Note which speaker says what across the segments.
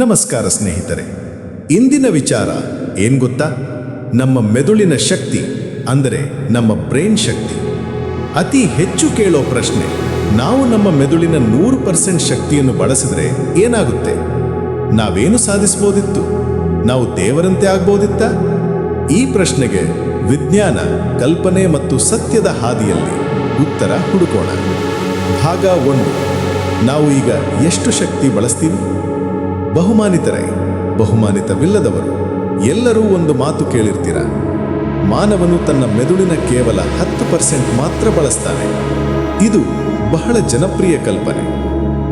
Speaker 1: ನಮಸ್ಕಾರ ಸ್ನೇಹಿತರೆ. ಇಂದಿನ ವಿಚಾರ ಏನ್ ಗೊತ್ತಾ? ನಮ್ಮ ಮೆದುಳಿನ ಶಕ್ತಿ, ಅಂದರೆ ನಮ್ಮ ಬ್ರೈನ್ ಶಕ್ತಿ. ಅತಿ ಹೆಚ್ಚು ಕೇಳೋ ಪ್ರಶ್ನೆ, ನಾವು ನಮ್ಮ ಮೆದುಳಿನ ನೂರು ಪರ್ಸೆಂಟ್ ಶಕ್ತಿಯನ್ನು ಬಳಸಿದ್ರೆ ಏನಾಗುತ್ತೆ? ನಾವೇನು ಸಾಧಿಸ್ಬೋದಿತ್ತು? ನಾವು ದೇವರಂತೆ ಆಗ್ಬೋದಿತ್ತ? ಈ ಪ್ರಶ್ನೆಗೆ ವಿಜ್ಞಾನ, ಕಲ್ಪನೆ ಮತ್ತು ಸತ್ಯದ ಹಾದಿಯಲ್ಲಿ ಉತ್ತರ ಹುಡುಕೋಣ. ಭಾಗ ಒಂದು. ನಾವು ಈಗ ಎಷ್ಟು ಶಕ್ತಿ ಬಳಸ್ತೀವಿ? ಬಹುಮಾನಿತರೇ, ಬಹುಮಾನಿತವಿಲ್ಲದವರು, ಎಲ್ಲರೂ ಒಂದು ಮಾತು ಕೇಳಿರ್ತೀರ? ಮಾನವನು ತನ್ನ ಮೆದುಳಿನ ಕೇವಲ ಹತ್ತು ಪರ್ಸೆಂಟ್ ಮಾತ್ರ ಬಳಸ್ತಾನೆ. ಇದು ಬಹಳ ಜನಪ್ರಿಯ ಕಲ್ಪನೆ.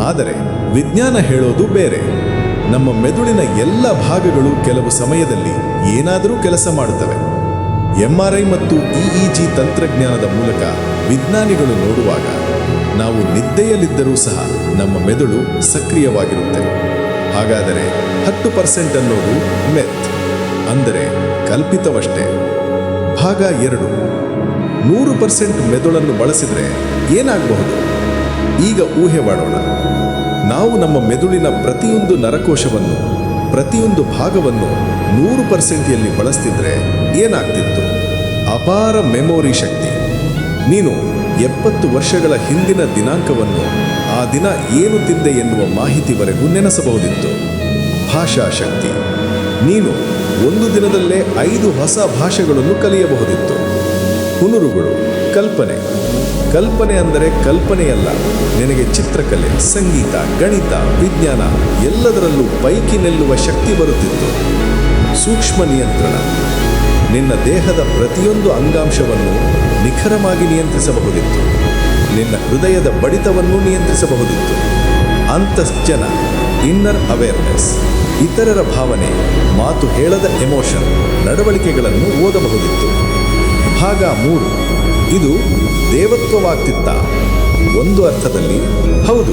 Speaker 1: ಆದರೆ ವಿಜ್ಞಾನ ಹೇಳೋದು ಬೇರೆ. ನಮ್ಮ ಮೆದುಳಿನ ಎಲ್ಲ ಭಾಗಗಳು ಕೆಲವು ಸಮಯದಲ್ಲಿ ಏನಾದರೂ ಕೆಲಸ ಮಾಡುತ್ತವೆ. ಎಂಆರ್ಐ ಮತ್ತು ಇಇಜಿ ತಂತ್ರಜ್ಞಾನದ ಮೂಲಕ ವಿಜ್ಞಾನಿಗಳು ನೋಡುವಾಗ ನಾವು ನಿದ್ದೆಯಲ್ಲಿದ್ದರೂ ಸಹ ನಮ್ಮ ಮೆದುಳು ಸಕ್ರಿಯವಾಗಿರುತ್ತೆ. ಹಾಗಾದರೆ ಹತ್ತು ಪರ್ಸೆಂಟ್ ಅನ್ನೋದು ಮೆತ್. ಅಂದರೆ ಕಲ್ಪಿತವಷ್ಟೇ. ಭಾಗ ಎರಡು. ನೂರು ಪರ್ಸೆಂಟ್ ಮೆದುಳನ್ನು ಬಳಸಿದರೆ ಏನಾಗಬಹುದು? ಈಗ ಊಹೆ ಮಾಡೋಣ. ನಾವು ನಮ್ಮ ಮೆದುಳಿನ ಪ್ರತಿಯೊಂದು ನರಕೋಶವನ್ನು, ಪ್ರತಿಯೊಂದು ಭಾಗವನ್ನು ನೂರು ಪರ್ಸೆಂಟಿಯಲ್ಲಿ ಬಳಸ್ತಿದ್ರೆ ಏನಾಗ್ತಿತ್ತು? ಅಪಾರ ಮೆಮೊರಿ ಶಕ್ತಿ. ನೀನು ಎಪ್ಪತ್ತು ವರ್ಷಗಳ ಹಿಂದಿನ ದಿನಾಂಕವನ್ನು ಆ ದಿನ ಏನು ತಿಂದೆ ಎನ್ನುವ ಮಾಹಿತಿವರೆಗೂ ನೆನೆಸಬಹುದಿತ್ತು. ಭಾಷಾ ಶಕ್ತಿ. ನೀನು ಒಂದು ದಿನದಲ್ಲೇ ಐದು ಹೊಸ ಭಾಷೆಗಳನ್ನು ಕಲಿಯಬಹುದಿತ್ತು. ಹುನುರುಗಳು, ಕಲ್ಪನೆ. ಕಲ್ಪನೆ ಅಂದರೆ ಕಲ್ಪನೆಯಲ್ಲ. ನಿನಗೆ ಚಿತ್ರಕಲೆ, ಸಂಗೀತ, ಗಣಿತ, ವಿಜ್ಞಾನ ಎಲ್ಲದರಲ್ಲೂ ಪೈಕಿ ನಿಲ್ಲುವ ಶಕ್ತಿ ಬರುತ್ತಿತ್ತು. ಸೂಕ್ಷ್ಮ ನಿಯಂತ್ರಣ. ನಿನ್ನ ದೇಹದ ಪ್ರತಿಯೊಂದು ಅಂಗಾಂಶವನ್ನು ನಿಖರವಾಗಿ ನಿಯಂತ್ರಿಸಬಹುದಿತ್ತು. ನಿನ್ನ ಹೃದಯದ ಬಡಿತವನ್ನು ನಿಯಂತ್ರಿಸಬಹುದಿತ್ತು ಅಂತಶ್ಚನ ಇನ್ನರ್ ಅವೇರ್ನೆಸ್ ಇತರರ ಭಾವನೆ, ಮಾತು ಹೇಳದ ಎಮೋಷನ್ ನಡವಳಿಕೆಗಳನ್ನು ಓದಬಹುದಿತ್ತು ಭಾಗ ಮೂರು, ಇದು ದೇವತ್ವವಾಗ್ತಿತ್ತ. ಒಂದು ಅರ್ಥದಲ್ಲಿ, ಹೌದು,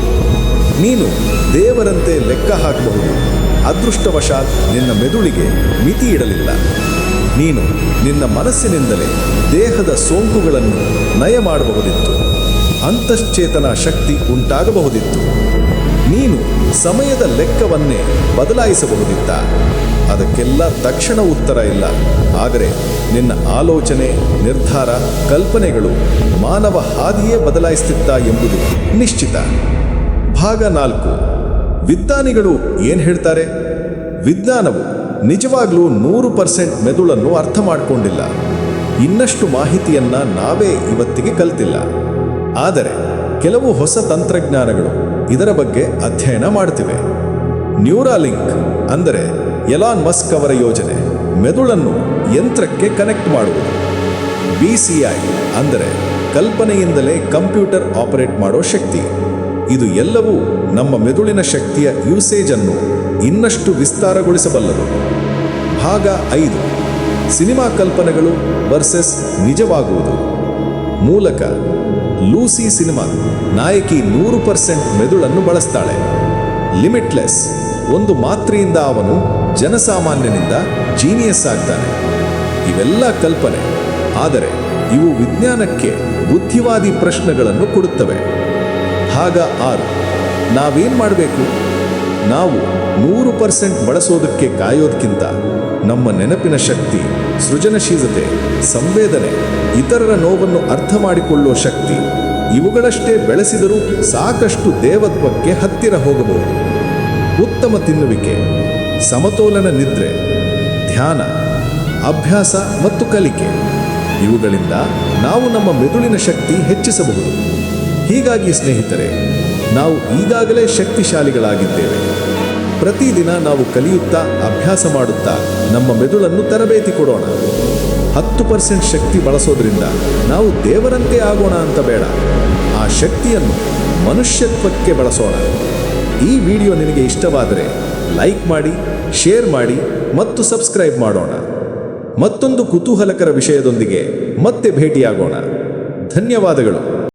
Speaker 1: ನೀನು ದೇವರಂತೆ ಲೆಕ್ಕ ಹಾಕಬಹುದು. ಅದೃಷ್ಟವಶಾತ್ ನಿನ್ನ ಮೆದುಳಿಗೆ ಮಿತಿ ಇಡಲಿಲ್ಲ. ನೀನು ನಿನ್ನ ಮನಸ್ಸಿನಿಂದಲೇ ದೇಹದ ಸೋಂಕುಗಳನ್ನು ನಯ ಮಾಡಬಹುದಿತ್ತು. ಅಂತಶ್ಚೇತನ ಶಕ್ತಿ ಉಂಟಾಗಬಹುದಿತ್ತು. ನೀನು ಸಮಯದ ಲೆಕ್ಕವನ್ನೇ ಬದಲಾಯಿಸಬಹುದಿತ್ತ. ಅದಕ್ಕೆಲ್ಲ ತಕ್ಷಣ ಉತ್ತರ ಇಲ್ಲ. ಆದರೆ ನಿನ್ನ ಆಲೋಚನೆ, ನಿರ್ಧಾರ, ಕಲ್ಪನೆಗಳು ಮಾನವ ಹಾದಿಯೇ ಬದಲಾಯಿಸ್ತಿತ್ತ ಎಂಬುದು ನಿಶ್ಚಿತ. ಭಾಗ ನಾಲ್ಕು. ವಿಜ್ಞಾನಿಗಳು ಏನು ಹೇಳ್ತಾರೆ? ವಿಜ್ಞಾನವು ನಿಜವಾಗ್ಲೂ ನೂರು ಪರ್ಸೆಂಟ್ ಮೆದುಳನ್ನು ಅರ್ಥ ಮಾಡಿಕೊಂಡಿಲ್ಲ. ಇನ್ನಷ್ಟು ಮಾಹಿತಿಯನ್ನ ನಾವೇ ಇವತ್ತಿಗೆ ಕಲ್ತಿಲ್ಲ. ಆದರೆ ಕೆಲವು ಹೊಸ ತಂತ್ರಜ್ಞಾನಗಳು ಇದರ ಬಗ್ಗೆ ಅಧ್ಯಯನ ಮಾಡ್ತಿವೆ. ನ್ಯೂರಾಲಿಂಕ್ ಅಂದರೆ ಎಲಾನ್ ಮಸ್ಕ್ ಅವರ ಯೋಜನೆ ಮೆದುಳನ್ನು ಯಂತ್ರಕ್ಕೆ ಕನೆಕ್ಟ್ ಮಾಡುವುದು. ಬಿ ಸಿ ಐ ಅಂದರೆ ಕಲ್ಪನೆಯಿಂದಲೇ ಕಂಪ್ಯೂಟರ್ ಆಪರೇಟ್ ಮಾಡೋ ಶಕ್ತಿ. ಇದು ಎಲ್ಲವೂ ನಮ್ಮ ಮೆದುಳಿನ ಶಕ್ತಿಯ ಯೂಸೇಜ್ ಅನ್ನು ಇನ್ನಷ್ಟು ವಿಸ್ತಾರಗೊಳಿಸಬಲ್ಲದು. ಭಾಗ ಐದು ಸಿನಿಮಾ ಕಲ್ಪನೆಗಳು ವರ್ಸಸ್ ನಿಜವಾಗುವುದು. ಮೂಲಕ ಲೂಸಿ ಸಿನಿಮಾ ನಾಯಕಿ ನೂರು ಪರ್ಸೆಂಟ್ ಮೆದುಳನ್ನು ಬಳಸ್ತಾಳೆ. ಲಿಮಿಟ್ಲೆಸ್ ಒಂದು ಮಾತ್ರೆಯಿಂದ ಅವನು ಜನಸಾಮಾನ್ಯನಿಂದ ಜೀನಿಯಸ್ ಆಗ್ತಾನೆ. ಇವೆಲ್ಲ ಕಲ್ಪನೆ, ಆದರೆ ಇವು ವಿಜ್ಞಾನಕ್ಕೆ ಬುದ್ಧಿವಾದಿ ಪ್ರಶ್ನೆಗಳನ್ನು ಕೊಡುತ್ತವೆ. ಆಗ ಆರು, ನಾವೇನು ಮಾಡಬೇಕು? ನಾವು ನೂರು ಪರ್ಸೆಂಟ್ ಬಳಸೋದಕ್ಕೆ ಕಾಯೋದಕ್ಕಿಂತ ನಮ್ಮ ನೆನಪಿನ ಶಕ್ತಿ ಸೃಜನಶೀಲತೆ, ಸಂವೇದನೆ, ಇತರರ ನೋವನ್ನು ಅರ್ಥ ಮಾಡಿಕೊಳ್ಳುವ ಶಕ್ತಿ, ಇವುಗಳಷ್ಟೇ ಬೆಳೆಸಿದರೂ ಸಾಕಷ್ಟು ದೇವತ್ವಕ್ಕೆ ಹತ್ತಿರ ಹೋಗಬಹುದು. ಉತ್ತಮ ತಿನ್ನುವಿಕೆ, ಸಮತೋಲನ ನಿದ್ರೆ, ಧ್ಯಾನ, ಅಭ್ಯಾಸ ಮತ್ತು ಕಲಿಕೆ, ಇವುಗಳಿಂದ ನಾವು ನಮ್ಮ ಮೆದುಳಿನ ಶಕ್ತಿ ಹೆಚ್ಚಿಸಬಹುದು. ಹೀಗಾಗಿ ಸ್ನೇಹಿತರೆ, ನಾವು ಈಗಾಗಲೇ ಶಕ್ತಿಶಾಲಿಗಳಾಗಿದ್ದೇವೆ. ಪ್ರತಿದಿನ ನಾವು ಕಲಿಯುತ್ತಾ ಅಭ್ಯಾಸ ಮಾಡುತ್ತಾ ನಮ್ಮ ಮೆದುಳನ್ನು ತರಬೇತಿ ಕೊಡೋಣ. ಹತ್ತು ಪರ್ಸೆಂಟ್ ಶಕ್ತಿ ಬಳಸೋದ್ರಿಂದ ನಾವು ದೇವರಂತೆ ಆಗೋಣ ಅಂತ ಬೇಡ. ಆ ಶಕ್ತಿಯನ್ನು ಮನುಷ್ಯತ್ವಕ್ಕೆ ಬಳಸೋಣ. ಈ ವಿಡಿಯೋ ನಿನಗೆ ಇಷ್ಟವಾದರೆ ಲೈಕ್ ಮಾಡಿ, ಶೇರ್ ಮಾಡಿ ಮತ್ತು ಸಬ್ಸ್ಕ್ರೈಬ್ ಮಾಡೋಣ. ಮತ್ತೊಂದು ಕುತೂಹಲಕರ ವಿಷಯದೊಂದಿಗೆ ಮತ್ತೆ ಭೇಟಿಯಾಗೋಣ. ಧನ್ಯವಾದಗಳು.